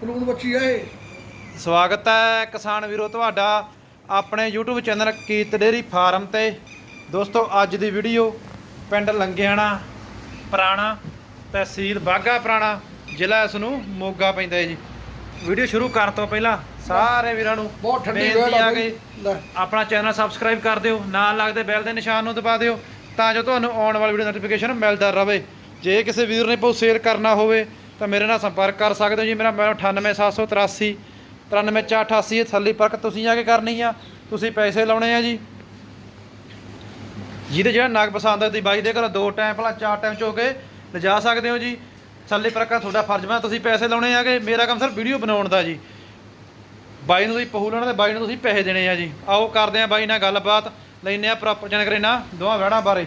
ਪਲੂਣ ਬੱਚੀ ਆ ਇਹ ਸਵਾਗਤ ਹੈ ਕਿਸਾਨ ਵੀਰੋ ਤੁਹਾਡਾ ਆਪਣੇ YouTube ਚੈਨਲ ਕੀਤ ਡੇਰੀ ਫਾਰਮ ਤੇ। ਦੋਸਤੋ ਅੱਜ ਦੀ ਵੀਡੀਓ ਪਿੰਡ ਲੰਗਿਆਣਾ ਪੁਰਾਣਾ ਤਹਿਸੀਲ ਬਾਗਾ ਪੁਰਾਣਾ ਜ਼ਿਲ੍ਹਾ ਇਸ ਨੂੰ ਮੋਗਾ ਪੈਂਦਾ ਹੈ ਜੀ। ਵੀਡੀਓ ਸ਼ੁਰੂ ਕਰਨ ਤੋਂ ਪਹਿਲਾਂ ਸਾਰੇ ਵੀਰਾਂ ਨੂੰ ਬਹੁਤ ਠੰਡੀ ਬੇਨਤੀ ਆ ਲੈ। ਆਪਣਾ ਚੈਨਲ ਸਬਸਕ੍ਰਾਈਬ ਕਰ ਦਿਓ ਨਾਲ ਲੱਗਦੇ ਬੈਲ ਦੇ ਨਿਸ਼ਾਨ ਨੂੰ ਦਬਾ ਦਿਓ ਤਾਂ ਜੋ ਤੁਹਾਨੂੰ ਆਉਣ ਵਾਲੀ ਵੀਡੀਓ ਨੋਟੀਫਿਕੇਸ਼ਨ ਮਿਲਦਾ ਰਹੇ ਜੇ ਕਿਸੇ ਵੀਰ ਨੇ ਬਹੁਤ ਸੇਲ ਕਰਨਾ ਹੋਵੇ ਤਾਂ ਮੇਰੇ ਨਾਲ ਸੰਪਰਕ ਕਰ ਸਕਦੇ ਹੋ ਜੀ। ਮੇਰਾ ਮੋਬਾਈਲ 98783 93488 ਇਹ ਥੱਲੇ ਪਰਕ ਤੁਸੀਂ ਜਾ ਕੇ ਕਰਨੀ ਆ। ਤੁਸੀਂ ਪੈਸੇ ਲਾਉਣੇ ਆ ਜੀ। ਜਿਹਦੇ ਜਿਹੜਾ ਨਗ ਪਸੰਦ ਹੈ ਤੁਸੀਂ ਬਾਈ ਦੇ ਘਰੋਂ ਦੋ ਟਾਈਮ ਭਲਾ ਚਾਰ ਟਾਈਮ ਚੋ ਕੇ ਲਿਜਾ ਸਕਦੇ ਹੋ ਜੀ। ਥੱਲੇ ਪਰਕਾ ਤੁਹਾਡਾ ਫਰਜ਼ ਮੈਂ ਤੁਸੀਂ ਪੈਸੇ ਲਾਉਣੇ ਆਗੇ ਮੇਰਾ ਕੰਮ ਸਿਰਫ ਵੀਡੀਓ ਬਣਾਉਣ ਦਾ ਜੀ। ਬਾਈ ਨੂੰ ਤੁਸੀਂ ਪਹੂ ਲੈਣਾ ਤੇ ਬਾਈ ਨੂੰ ਤੁਸੀਂ ਪੈਸੇ ਦੇਣੇ ਆ ਜੀ। ਆਓ ਕਰਦੇ ਆ ਬਾਈ ਨਾਲ ਗੱਲਬਾਤ ਲੈਨੇ ਆ ਪ੍ਰੋਪਰ ਜਾਣਕਾਰੀ ਨਾ ਦੋਵਾਂ ਵਹਿੜਾਂ ਬਾਰੇ।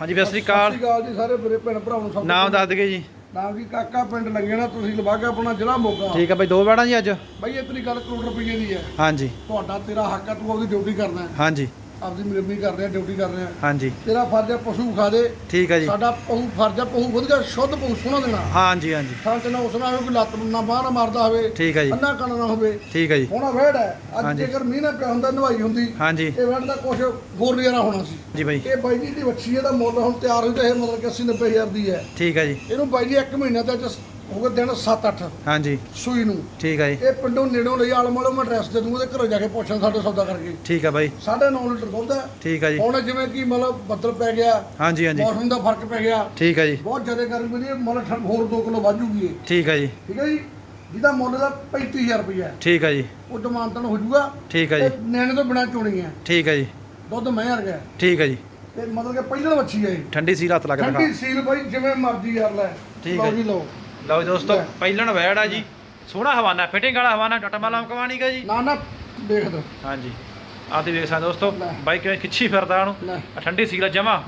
ਹਾਂਜੀ ਸਤਿ ਸ੍ਰੀ ਅਕਾਲ। ਸ਼੍ਰੀ ਜੀ ਸਾਰੇ ਮੇਰੇ ਭੈਣ ਭਰਾਵਾਂ ਨੂੰ ਨਾਮ ਦੱਸ ਦਈਏ ਜੀ। ਨਾਮ ਜੀ ਕਾਕਾ ਪਿੰਡ ਲੰਗੇਣਾ ਤੁਸੀਂ ਲਵਾਗਾ ਆਪਣਾ ਜ਼ਿਲ੍ਹਾ ਮੋਗਾ ਠੀਕ ਆ ਬਾਈ ਦੋ ਵਹਿੜਾਂ ਜੀ ਅੱਜ? ਬਾਈ ਇਹ ਤੇਰੀ ਗੱਲ ਕਰੋੜ ਰੁਪਏ ਦੀ ਹੈ। ਹਾਂਜੀ। ਤੁਹਾਡਾ ਤੇਰਾ ਹੱਕ ਆ ਤੂੰ ਆਪਦੀ ਡਿਊਟੀ ਕਰਨਾ ਹੈ। ਹਾਂਜੀ। ਆਪਦੀ ਮਿਹਰਬਾਨੀ ਕਰ ਰਿਹਾ ਡਿਊਟੀ ਕਰ ਰਿਹਾ ਹਾਂਜੀ। ਤੇਰਾ ਫਰਜ਼ ਹੈ ਪਸ਼ੂ ਖਾ ਦੇ ਠੀਕ ਆ ਜੀ। ਸਾਡਾ ਪਸ਼ੂ ਫਰਜ਼ ਹੈ ਪਸ਼ੂ ਵਧੀਆ ਸ਼ੁੱਧ ਪਸ਼ੂ ਸੋਹਣਾ ਦੇਣਾ। ਹਾਂਜੀ ਹਾਂਜੀ। ਥਾਂ ਤੇ ਨਾ ਉਸ ਨਾਲ ਕੋਈ ਲੱਤ ਨਾ ਬਾਹ ਨਾ ਮਾਰਦਾ ਹੋਵੇ ਠੀਕ ਆ ਜੀ। ਅੰਨਾ ਕੰਨ ਨਾ ਹੋਵੇ। ਠੀਕ ਆ ਜੀ। ਹੋਣਾ ਵੇੜ ਹੈ ਅੱਜ। ਜੇਕਰ ਮੀਂਹ ਨਾ ਪਿਆ ਹੁੰਦਾ ਨਵਾਈ ਹੁੰਦੀ। ਹਾਂਜੀ। ਇਹ ਵੇੜ ਦਾ ਕੁਝ ਹੋਰ ਨਜ਼ਾਰਾ ਹੋਣਾ ਸੀ। ਜੀ ਬਾਈ। ਇਹ ਬਾਈ ਜੀ ਦੀ ਵੱਛੀ ਇਹਦਾ ਮੁੱਲ ਹੁਣ ਤਿਆਰ ਹੋਈ ਤੇ ਇਹ ਮਤਲਬ ਕਿ 80 90 ਹਜ਼ਾਰ ਦੀ ਹੈ। ਠੀਕ ਆ ਜੀ। ਇਹਨੂੰ ਬਾਈ ਜੀ 1 ਮਹੀਨੇ ਤੇ ਚ ਹੋ ਗਏ ਦਿਨ 7-8 ਹਾਂਜੀ ਸੂਈ ਨੂੰ ਠੀਕ ਆ ਜੀ ਇਹ ਪਿੰਡੋਂ ਨੇੜੋਂ ਲਈ ਆਲਮ ਵਾਲੋ ਮੈਂ ਐਡਰੈਸ ਦੇ ਦੂੰਗਾ ਤੇ ਘਰੋਂ ਜਾ ਕੇ ਪੁੱਛਣ ਸਾਡੇ ਸੌਦਾ ਕਰਕੇ ਠੀਕ ਆ ਬਾਈ 9.5 ਲੀਟਰ ਦੁੱਧ ਹੈ ਠੀਕ ਆ ਜੀ ਹੁਣ ਜਿਵੇਂ ਕਿ ਮਤਲਬ ਬੱਦਲ ਪੈ ਗਿਆ ਹਾਂਜੀ ਹਾਂਜੀ ਮੌਸਮ ਦਾ ਫ਼ਰਕ ਪੈ ਗਿਆ ਠੀਕ ਆ ਜੀ ਬਹੁਤ ਜ਼ਿਆਦਾ ਗਰਮੀ ਦੀ ਮਤਲਬ ਠੰਡ ਹੋਰ 2 ਕਿਲੋ ਵਾਜੂਗੀ ਇਹ ਠੀਕ ਆ ਜੀ ਠੀਕ ਹੈ ਜੀ ਜਿਹਦਾ ਮੁੱਲ ਦਾ 35000 ਰੁਪਇਆ ਹੈ ਠੀਕ ਆ ਜੀ ਉਹ ਡਿਮਾਂਡ ਹੋ ਜਾਊਗਾ ਠੀਕ ਆ ਜੀ ਨੈਣੇ ਤੋਂ ਬਿਨਾ ਚੋਣੀ ਹੈ ਠੀਕ ਆ ਜੀ ਦੁੱਧ ਮੈਂ ਹਰ ਗਿਆ ਠੀਕ ਆ ਜੀ ਤੇ ਮਤਲਬ ਕਿ ਪਹਿਲਾਂ ਵੱਛੀ ਹੈ ਇਹ ਠੰਡੀ ਸੀ ਹੱਥ ਲੱਗ ਠੰਡੀ ਸੀਲ ਬਾਈ ਜਿਵੇਂ ਮਰਜ਼ੀ ਯਾਰ ਲੈ ਠੀਕ। ਜੀ ਲਓ ਲਓ ਦੋਸਤੋ ਪਹਿਲਣ ਵੈੜ ਆ ਜੀ। ਸੋਹਣਾ ਹਵਾਨਾ ਫਿਟਿੰਗ ਵਾਲਾ ਹਵਾਨਾ ਟਟਮਾ ਲਮਕਵਾਣੀ ਗਾ ਜੀ। ਨਾ ਨਾ ਦੇਖ ਦੋ। ਹਾਂਜੀ ਆਹ ਤੇ ਵੇਖ ਸਕਦੇ ਦੋਸਤੋ। ਬਾਈ ਕਿਵੇਂ ਖਿੱਚੀ ਫਿਰਦਾ ਉਹਨੂੰ। ਠੰਡੀ ਸੀਲ ਜਮਾ।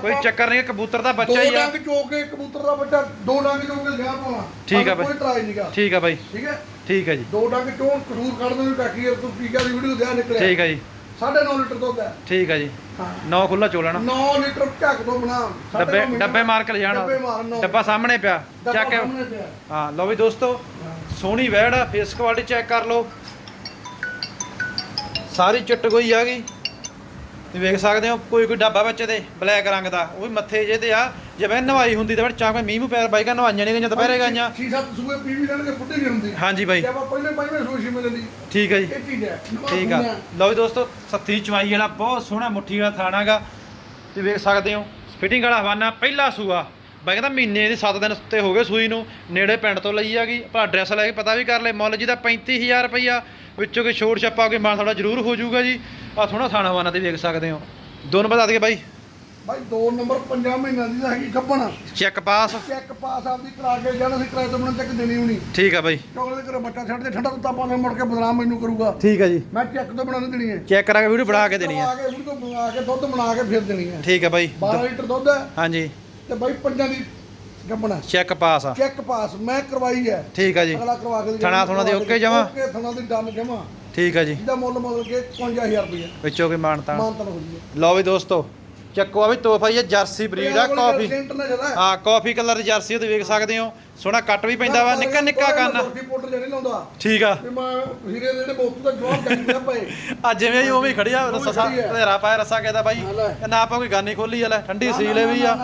ਕੋਈ ਚੱਕਰ ਨਹੀਂ ਕਬੂਤਰ ਦਾ ਦੋ ਬੱਚਾ ਹੀ ਆ। ਡੰਗ ਚੋ ਕੇ ਕਬੂਤਰ ਦਾ ਬੱਚਾ ਦੋ ਡੰਗ ਚੋ ਕੇ ਲਿਆ ਪਾਉਣਾ ਠੀਕ ਆ ਬਾਈ। ਕੋਈ ਟਰਾਈ ਨਹੀਂਗਾ ਠੀਕ ਆ ਬਾਈ। ਠੀਕ ਹੈ? ਠੀਕ ਹੈ ਜੀ। ਦੋ ਡੰਗ ਚੋਣ ਕਸੂਰ ਕੱਢ ਦੋ ਕਾਕੀ ਯਾਰ ਤੂੰ ਟੀਕਾ ਦੀ ਵੀਡੀਓ ਦਿਆ ਨਿਕਲਿਆ। ਠੀਕ ਹੈ ਜੀ। 9.5 ਲੀਟਰ ਦੁੱਧ ਹੈ। ਠੀਕ ਹੈ ਜੀ। ਹਾਂ। ਨੌ ਖੁੱਲਾ ਚੋਲਣਾ। 9 ਲੀਟਰ ਝੱਕ ਦੋ ਬਣਾ ਸਾਢੇ ਡੱਬੇ ਨੌ ਮਹੀਨੇ ਡੱਬੇ ਮਾਰ ਕੇ ਲਿਜਾਣਾ। ਡੱਬੇ ਮਾਰ ਨੌ। ਡੱਬਾ ਸਾਹਮਣੇ ਪਿਆ। ਡੱਬਾ ਚੱਕ ਕੇ ਸਾਹਮਣੇ ਪਿਆ। ਹਾਂ ਲਓ ਵੀ ਦੋਸਤੋ ਸੋਹਣੀ ਵੈੜ ਆ ਫੇਸ ਕੁਆਲਿਟੀ ਚੈੱਕ ਕਰ ਲਓ। ਸਾਰੀ ਚਿੱਟ ਗਈ ਆ ਗਈ। ਤੁਸੀਂ ਵੇਖ ਸਕਦੇ ਹੋ ਕੋਈ ਕੋਈ ਡੱਬਾ ਬੱਚੇ ਦੇ ਬਲੈਕ ਰੰਗ ਦਾ ਉਹ ਵੀ ਮੱਥੇ ਜੇ ਤੇ ਆ। ਜਿਵੇਂ ਨਵਾਈ ਹੁੰਦੀ ਤਾਂ ਫਿਰ ਚਾਹ ਮੀਂਹ ਮੂੰਹ ਪੈਰ ਬਾਈਕਾਂ ਨਵਾਈਆਂ ਨਹੀਂ ਗਈਆਂ ਦੁਪਹਿਰੇ ਗਈਆਂ। ਛੇ ਸੱਤ ਸੂਏ ਪੀਵੀ ਲੈਣਗੇ ਫੁੱਟੇ ਨਹੀਂ ਹੁੰਦੇ। ਹਾਂਜੀ ਬਾਈ। ਜੇ ਆਪਾਂ ਪਹਿਲੇ ਪੰਜਵੇਂ ਸੂਏ ਛੇਵੇਂ ਦੀ। ਠੀਕ ਹੈ ਜੀ। ਇਹ ਚੀਜ਼ ਹੈ ਠੀਕ ਆ। ਲਓ ਵੀ ਦੋਸਤੋ ਸੱਤੀ ਚਵਾਈ ਵਾਲਾ ਬਹੁਤ ਸੋਹਣਾ ਮੁੱਠੀ ਵਾਲਾ ਥਾਣਾਗਾ ਤੁਸੀਂ ਵੇਖ ਸਕਦੇ ਹੋ ਫਿਟਿੰਗ ਵਾਲਾ ਹਵਾਨਾ ਪਹਿਲਾ ਸੂਆ। ਬਾਈ ਕਹਿੰਦਾ ਮਹੀਨੇ ਦੀ 7 ਦਿਨ ਉੱਤੇ ਹੋ ਗਏ ਸੂਈ ਨੂੰ। ਨੇੜੇ ਪਿੰਡ ਤੋਂ ਲਈ ਆਗੀ ਆਪਾਂ ਐਡਰੈਸ ਲੈ ਕੇ ਪਤਾ ਵੀ ਕਰ ਲੈ ਮੁੱਲ ਜੀ ਦਾ 35000 ਰੁਪਈਆ। ਵਿੱਚੋਂ ਕੋਈ ਛੋੜ ਛੱਪਾ ਕੋਈ ਮਾਨ ਥੋੜਾ ਜ਼ਰੂਰ ਹੋ ਜਾਊਗਾ ਜੀ। ਆ ਥੋੜਾ ਥਾਣਾ ਹਵਾਨਾ ਤੇ ਵੇਖ ਸਕਦੇ ਹੋ। ਦੋਨੋਂ ਬਤਾ ਦਈਏ ਬਾਈ। ਬਾਈ ਦੋ ਨੰਬਰ ਪੰਜਾਂ ਮਹੀਨਿਆਂ ਦੀ ਤਾਂ ਹੈਗੀ ਗੱਬਣ ਚੈੱਕ ਪਾਸ ਚੈੱਕ ਪਾਸ ਆਪਦੀ ਕਰਾ ਕੇ ਜਾਣਾ ਸੀ ਕਿਰਾਏ ਤੋਂ ਬਣਾ ਚੱਕ ਦੇਣੀ ਹੋਣੀ। ਠੀਕ ਆ ਬਾਈ। ਚੋਕਲੇ ਦੇ ਘਰੇ ਬੱਚਾ ਛੱਡ ਦੇ ਠੰਡਾ ਦੁੱਤਾ ਪਾ ਕੇ ਮੁੜ ਕੇ ਬਦਨਾਮ ਮੈਨੂੰ ਕਰੂਗਾ। ਠੀਕ ਆ ਜੀ। ਮੈਂ ਚੈੱਕ ਤੋਂ ਬਣਾ ਦੇਣੀ ਹੈ। ਚੈੱਕ ਕਰਾ ਕੇ ਵੀਡੀਓ ਬਣਾ ਕੇ ਦੇਣੀ ਆ ਆ ਕੇ ਵੀਡੀਓ ਬਣਾ ਕੇ ਦੁੱਧ ਬਣਾ ਕੇ ਫਿਰ ਦੇਣੀ ਹੈ। ਠੀਕ ਆ ਬਾਈ। 12 ਲੀਟਰ ਦੁੱਧ ਹੈ। ਹਾਂਜੀ। ਤੇ ਬਾਈ ਪੰਜਾਂ ਦੀ ਗੱਬਣਾ ਚੈੱਕ ਪਾਸ ਆ। ਚੈੱਕ ਪਾਸ ਮੈਂ ਕਰਵਾਈ ਹੈ। ਠੀਕ ਆ ਜੀ। ਅਗਲਾ ਕਰਵਾ ਕੇ ਥਣਾ ਥੁਣਾ ਦੀ okay ਜਮਾਂ? ਓਕੇ ਥਣਾ ਦੀ ਡਨ ਜਮਾ। ਠੀਕ ਆ ਜੀ। ਜਿਹਦਾ ਮੁੱਲ ਮਤਲਬ ਕਿ 55000 ਰੁਪਏ ਵਿੱਚੋਂ ਕੋਈ ਮਾਨਤਾ ਮਾਨਤਨ ਹੋ ਜੀ ਲਓ ਵੀ ਦੋਸਤੋ ਚੱਕੋ ਆ ਵੀ ਤੋਹਫਾ ਹੀ ਆ ਜਰਸੀ ਬਰੀਡ ਆ ਕਾਫੀ ਹਾਂ। ਕਾਫੀ ਕਲਰ ਦੀ ਜਰਸੀ ਉਹ ਤੇ ਵੇਖ ਸਕਦੇ ਹੋ। ਸੋਹਣਾ ਕੱਟ ਵੀ ਪੈਂਦਾ ਵਾ ਨਿੱਕਾ ਨਿੱਕਾ ਕੰਨ। ਜਿਹੜੇ ਲਾਉਂਦਾ। ਠੀਕ ਆ। ਵੀ ਮੈਂ ਹੀਰੇ ਦੇ ਜਿਹੜੇ ਬੋਤੂ ਦਾ ਜਵਾਬ ਜਾਂਦੇ ਪਏ ਆ ਜਿਵੇਂ ਹੀ ਉਵੇਂ ਹੀ ਖੜੀ ਆ ਉਵੇਂ ਰਸਾ। ਧੇਰਾ ਪਾਇਆ ਰਸਾ ਕਹਿੰਦਾ ਬਾਈ ਨਾ ਆਪਾਂ ਕੋਈ ਗਾਨੀ ਖੋਲੀ ਆ ਲੈ ਠੰਡੀ ਸੀਲੇ ਵੀ ਆ।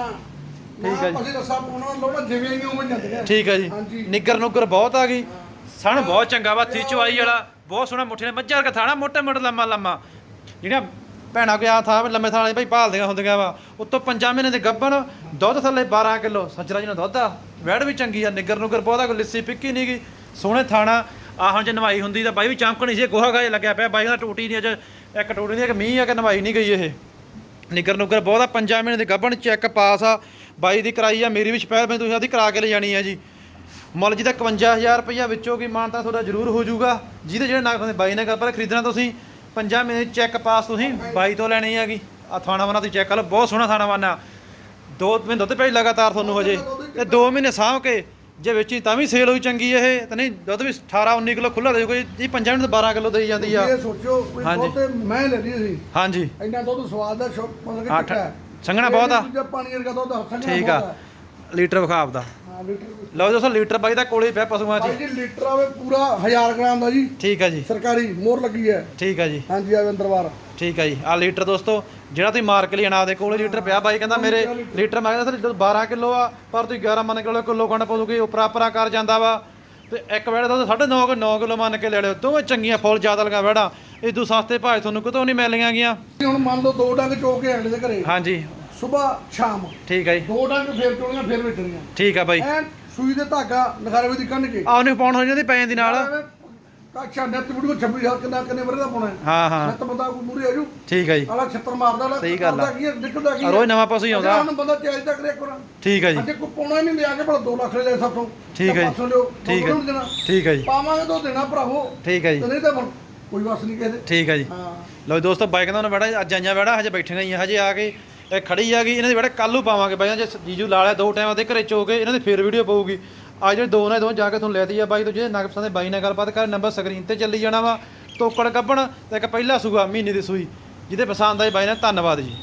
ਠੀਕ ਆ ਜੀ। ਅਸੀਂ ਰਸਾ ਪਾਉਣਾ ਲੋੜਾ ਜਿਵੇਂ ਹੀ ਉਵੇਂ ਜਾਂਦੇ ਨੇ ਠੀਕ ਆ ਜੀ। ਨਿੱਗਰ ਨੁੱਗਰ ਬਹੁਤ ਆ ਗਈ। ਸਣ ਬਹੁਤ ਚੰਗਾ ਵਾ ਤੀ ਚਵਾਈ ਵਾਲਾ। ਬਹੁਤ ਸੋਹਣਾ ਮੁੱਠੇ ਨੇ। ਮੱਝਾਂ ਵਰਗਾ ਥਾਣਾ ਮੋਟੇ ਮੋਟੇ ਲੰਮਾ ਲੰਮਾ। ਜਿਹੜੀਆਂ ਭੈਣਾਂ ਕੋਈ ਆ ਥਾਂ ਵੀ ਲੰਮੇ ਥਾਣੇ ਭਾਈ ਭਾਲਦੀਆਂ ਹੁੰਦੀਆਂ ਵਾ। ਉੱਤੋਂ ਪੰਜਾਂ ਮਹੀਨੇ ਦੇ ਗੱਭਣ, ਦੁੱਧ ਥੱਲੇ 12 ਕਿਲੋ, ਸੱਜਰਾ ਜੀ ਨੂੰ ਦੁੱਧ ਆ। ਵੈੜ ਵੀ ਚੰਗੀ ਆ, ਨਿੱਗਰ ਨੁਗਰ ਬਹੁਤਾ ਕੋਈ ਲਿੱਸੀ ਪਿੱਕੀ ਨਹੀਂ ਗਈ ਸੋਹਣੇ ਥਾਣਾ। ਆ ਹੁਣ ਜੇ ਨਵਾਈ ਹੁੰਦੀ ਤਾਂ ਬਾਈ ਵੀ ਚਮਕਣੀ ਸੀ ਗੋਹਾ ਗਾਏ ਲੱਗਿਆ ਪਿਆ, ਬਾਈ ਦਾ ਟੂਟੀ ਨਹੀਂ ਅਜ, ਇੱਕ ਟੂਟੀ ਨਹੀਂ, ਇੱਕ ਮੀਂਹ ਆ ਕਿ ਨਵਾਈ ਨਹੀਂ ਗਈ ਇਹ। ਨਿੱਗਰ ਨੁੱਗਰ ਬਹੁਤਾ ਪੰਜਾਂ ਮਹੀਨੇ ਦੇ ਗੱਭਣ, ਚੈੱਕ ਪਾਸ ਆ, ਬਾਈ ਦੀ ਕਰਾਈ ਆ, ਮੇਰੀ ਵੀ ਸਪੈਲ ਮੈਂ ਤੁਸੀਂ ਆਦੀ ਕਰਾ ਕੇ ਲੈ ਜਾਣੀ ਆ ਜੀ। ਮੁੱਲ ਜੀ ਤਾਂ 51000 ਰੁਪਈਆ ਵਿੱਚੋਂ ਕੀ ਮਾਨਤਾ ਤੁਹਾਡਾ ਜ਼ਰੂਰ ਹੋ ਜਾਊਗਾ। ਜਿਹਦੇ ਜਿਹੜੇ ਨਾਗ ਬੰਦੇ ਬਾਈ ਨੇ ਕਰ ਪਰ ਖਰੀਦਣਾ ਤੁਸੀਂ ਪੰਜਾਂ ਮਹੀਨੇ ਦੀ ਚੈੱਕ ਪਾਸ ਤੁਸੀਂ ਬਾਈ ਤੋਂ ਲੈਣੀ ਹੈਗੀ। ਆ ਥਾਣਾ ਵਾਨਾ ਤੁਸੀਂ ਚੈੱਕ ਕਰ ਲਓ ਬਹੁਤ ਸੋਹਣਾ ਥਾਣਾ ਵਾਨਾ ਦੋ ਮਹੀਨੇ ਦੁੱਧ ਪਈ ਲਗਾਤਾਰ ਤੁਹਾਨੂੰ ਹਜੇ। ਤੇ 2 ਮਹੀਨੇ ਸਾਂਭ ਕੇ ਜੇ ਵਿੱਚ ਤਾਂ ਵੀ ਸੇਲ ਹੋਈ ਚੰਗੀ ਇਹ। ਤਾਂ ਨਹੀਂ ਦੁੱਧ ਵੀ 18 19 ਕਿਲੋ ਖੁੱਲਾ ਦੇ ਕੋਈ। ਜੀ ਪੰਜਾਂ ਮਿੰਟ 12 ਕਿਲੋ ਦੇਈ ਜਾਂਦੀ ਆ। ਇਹ ਸੋਚੋ ਕੋਈ ਹਾਂਜੀ। ਦੁੱਧ ਮੈਂ ਲੈ ਲਈ ਸੀ ਹਾਂਜੀ। ਇੰਨਾ ਦੁੱਧ ਸਵਾਦ ਦਾ ਸ਼ੌਕ ਮਤਲਬ ਕਿ ਟਿੱਕਾ ਹੈ। ਸੰਘਣਾ ਬਹੁਤ ਆ। ਦੂਜਾ ਪਾਣੀ ਵਰਗਾ ਦੁੱਧ ਸੰਘਣਾ ਠੀਕ ਬਹੁਤ ਆ। ਹੈ। ਲੀਟਰ ਵਿਖਾਬ ਦਾ ਹਾਂ ਲੀਟਰ ਲਓ ਦੋਸਤੋ ਲੀਟਰ ਬਾਈ ਦਾ ਕੋਲੇ ਹੀ ਪਿਆ ਪਸ਼ੂਆਂ 'ਚ। ਬਾਈ ਜੀ ਲੀਟਰ ਆਵੇ ਪੂਰਾ 1000 ਗ੍ਰਾਮ ਦਾ ਜੀ। ਠੀਕ ਹੈ ਜੀ। ਸਰਕਾਰੀ ਮੋਹਰ ਲੱਗੀ ਹੈ। ਠੀਕ ਹੈ ਜੀ। ਹਾਂਜੀ ਆਵੇ ਅੰਦਰ ਬਾਹਰ। ਠੀਕ ਹੈ ਜੀ। ਆ ਲੀਟਰ ਦੋਸਤੋ ਜਿਹੜਾ ਤੁਸੀਂ ਮਾਰ ਕੇ ਲਿਆਣਾ ਆਪਦੇ ਕੋਲੇ ਲੀਟਰ ਪਿਆ ਬਾਈ ਕਹਿੰਦਾ ਮੇਰੇ ਲੀਟਰ। ਮੈਂ ਕਹਿੰਦਾ ਸਰ 12 ਕਿਲੋ ਆ ਪਰ ਤੁਸੀਂ 11 ਮੰਨ ਕੇ ਲਓ ਕਿਲੋ ਖੰਡ ਪਾਉਂਗੇ ਉਪਰਾ ਉਪਰਾ ਕਰ ਜਾਂਦਾ ਵਾ। ਤੇ ਇੱਕ ਵੇੜੇ ਦਾ 9.5 ਕਿ 9 ਕਿਲੋ ਮੰਨ ਕੇ ਲੈ ਲਿਓ। ਦੋਵੇਂ ਚੰਗੀਆਂ ਫੁੱਲ ਜ਼ਿਆਦਾ ਲਗਾ ਵੇੜਾ ਇਦੋਂ ਸਸਤੇ ਭਾਅ 'ਚ ਤੁਹਾਨੂੰ ਕਿਤੋਂ ਨਹੀਂ ਮਿਲਣੀਆਂ ਗੀਆਂ। ਹੁਣ ਮੰਨ ਲਓ ਦੋ ਡੰਗ ਚੋ ਕੇ ਆਂਡੇ ਦੇ ਘਰੇ। ਹਾਂਜੀ। ਸਵੇਰ ਸ਼ਾਮ। ਠੀਕ ਹੈ ਜੀ। ਦੋ ਡੰਗ ਫੇਰ ਚੋਣੀਆਂ ਫੇਰ ਵੇਚਣੀਆਂ। ਠੀਕ ਆ ਬਾਈ। ਐਨ ਸੂਈ ਦੇ ਧਾਗਾ ਨਖਾਰੇ ਵਿੱਚ ਕੰਨ ਕੇ। ਆ ਉਹਨੂੰ ਪਾਉਣ ਹੋ ਜਾਂਦੀ ਪੈ ਜਾਂਦੀ ਨਾਲ। ਕਾਛਾ ਨੱਤ ਬੁੜੀ 26 ਸਾਲ ਕਿੰਨਾ ਕਿੰਨੇ ਵਰੇ ਦਾ ਪਾਉਣਾ ਹੈ। ਹਾਂ ਹਾਂ। ਨੱਤ ਬੰਦਾ ਕੋਈ ਮੂਰੇ ਆਜੂ ਠੀਕ ਹੈ ਜੀ। ਆਲਾ ਛੱਤਰ ਮਾਰਦਾ ਲੈ ਸਹੀ ਗੱਲ ਆ। ਕੀ ਹੈ, ਨਿਕਲਦਾ ਕੀ ਹੈ। ਰੋਜ਼ ਨਵਾਂ ਪਸ਼ੂ ਹੀ ਆਉਂਦਾ। ਹੁਣ ਬੰਦਾ ਚਾਹੀਦਾ ਕਰੇ ਕੋਣਾ ਠੀਕ ਹੈ ਜੀ। ਅੱਜ ਕੋ ਪਾਉਣਾ ਹੀ ਨਹੀਂ ਲਿਆ ਕੇ ਭਲਾ 2 ਲੱਖ ਲੈ ਤੋਂ ਠੀਕ ਹੈ ਜੀ। ਪਾਸੋਂ ਲਿਓ ਠੀਕ ਹੈ। ਹੈ ਦੇਣਾ? ਠੀਕ ਹੈ ਜੀ। ਪਾਵਾਂਗੇ ਤਾਂ ਦੇਣਾ ਭਰਾਵੋ। ਠੀਕ ਹੈ ਤੇ ਜੀ ਨਹੀਂ ਤਾਂ ਹੁਣ ਕੋਈ ਵਸ ਨਹੀਂ ਕਿਸੇ ਦੇ। ਠੀਕ ਹੈ ਜੀ। ਹਾਂ। ਲਓ ਦੋਸਤੋ ਬਾਈਕ ਦਾ ਉਹਨਾਂ ਬੜਾ ਅੱਜ ਆਈਆਂ ਬੜਾ ਹਜੇ ਬੈਠੀਆਂ ਹੀ ਆ ਹਜੇ ਆ ਕੇ ਇਹ ਖੜੀ ਆ ਗਈ, ਇਹਨਾਂ ਦੀ ਬੜਾ ਕੱਲੂ ਪਾਵਾਂਗੇ ਬਾਈ, ਜੇ ਜੀਜੂ ਲਾ ਲਿਆ ਦੋ ਟਾਈਮ ਉਹਦੇ ਘਰੇ ਚੋ ਕੇ, ਇਹਨਾਂ ਦੀ ਫੇਰ ਵੀਡੀਓ ਪਊਗੀ। ਅੱਜ ਜਿਹੜੇ ਦੋ ਨੇ ਦੋ ਜਾ ਕੇ ਤੁਹਾਨੂੰ ਲੈਤੀ ਆ ਬਾਈ, ਤੋਂ ਜਿਹੜੇ ਨਗ ਪਸੰਦ ਬਾਈ ਨਾਲ ਗੱਲਬਾਤ ਕਰ ਨੰਬਰ ਸਕਰੀਨ ਤੇ ਚੱਲੀ ਜਾਣਾ ਵਾ। ਤੋਕੜ ਕੱਢਣ ਤੇ ਇੱਕ ਪਹਿਲਾ ਸੂਆ ਮਹੀਨੇ ਦੀ ਸੂਈ, ਜਿਹਦੇ ਪਸੰਦ ਆਈ ਬਾਈ ਨਾਲ, ਧੰਨਵਾਦ ਜੀ।